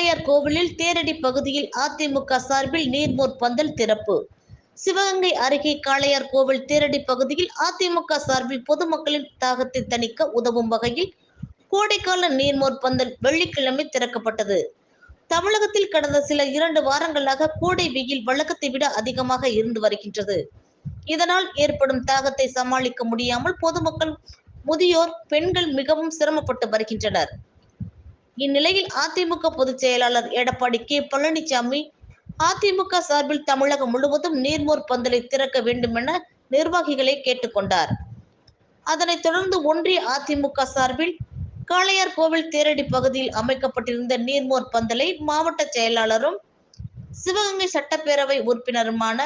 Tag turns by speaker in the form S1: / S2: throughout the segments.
S1: காளையார் கோவிலில் தேரடி பகுதியில் அதிமுக சார்பில் நீர்மோர் பந்தல் திறப்பு. சிவகங்கை அருகே காளையார் கோவில் தேரடி பகுதியில் அதிமுக சார்பில் பொதுமக்களின் தாகத்தை தணிக்க உதவும் வகையில் கோடைக்கால நீர்மோர் பந்தல் வெள்ளிக்கிழமை திறக்கப்பட்டது. தமிழகத்தில் கடந்த சில இரண்டு வாரங்களாக கோடை வெயில் வழக்கத்தை விட அதிகமாக இருந்து வருகின்றது. இதனால் ஏற்படும் தாகத்தை சமாளிக்க முடியாமல் பொதுமக்கள் முதியோர் பெண்கள் மிகவும் சிரமப்பட்டு வருகின்றனர். இந்நிலையில் அதிமுக பொதுச் செயலாளர் எடப்பாடி கே. பழனிசாமி அதிமுக சார்பில் தமிழகம் முழுவதும் நீர்மோர் பந்தலை திறக்க வேண்டும் என நிர்வாகிகளை கேட்டுக்கொண்டார் அதனைத் தொடர்ந்து ஒன்றிய அதிமுக சார்பில் காளையார் கோவில் தேரடி பகுதியில் அமைக்கப்பட்டிருந்த நீர்மோர் பந்தலை மாவட்ட செயலாளரும் சிவகங்கை சட்டப்பேரவை உறுப்பினருமான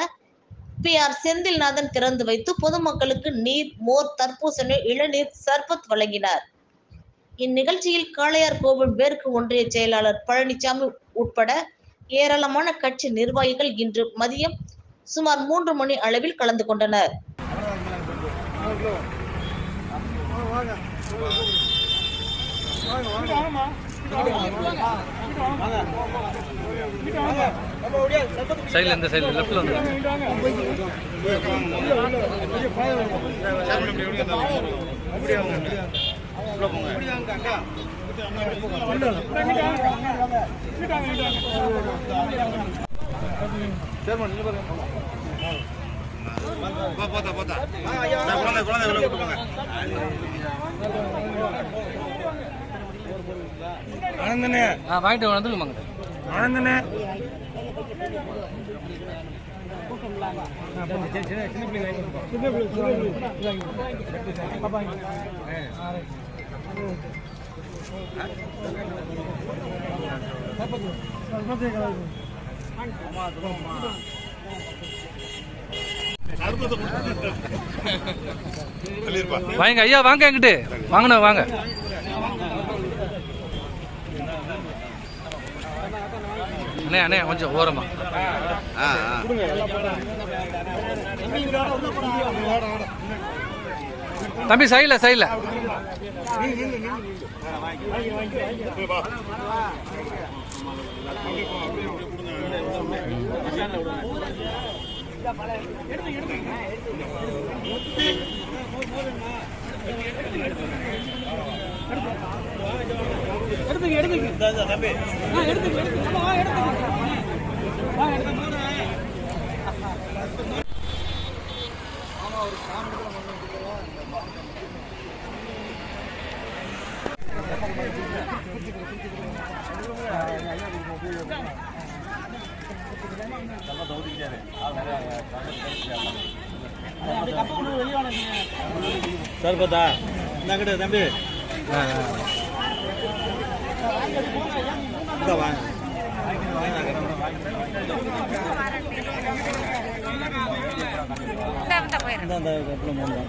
S1: பி. ஆர். செந்தில்நாதன் திறந்து வைத்து பொதுமக்களுக்கு நீர் மோர் தர்பூசணி இளநீர் சர்பத் வழங்கினார். இந்நிகழ்ச்சியில் காளையார் கோவில் மேற்கு ஒன்றிய செயலாளர் பழனிசாமி உட்பட ஏராளமான கட்சி நிர்வாகிகள் இன்று மதியம் சுமார் மூன்று மணி அளவில் கலந்து கொண்டனர்
S2: சைடில் இந்த சைடில் லெஃப்டில் வந்து
S3: போத்தா போத்தா குழந்தை குழந்தை உள்ள கூட்டு போங்க ஆனந்தனே
S2: ஆ வாங்கிட்டு வந்துருங்க
S3: ஆனந்தனே
S2: வாங்க ஐயா வாங்க என்கிட்ட வாங்கண்ணா வாங்க. அண்ணே அண்ணே கொஞ்சம் ஓரமா.
S3: ஆ ஆ.
S2: தம்பி சைடில் சைடில்
S3: சார் பார்த்தா இந்தாக்கிட்ட தம்பி இந்த வாங்க
S4: இந்த இந்த போயிரு
S3: இந்த இந்த கப்பில் மூணு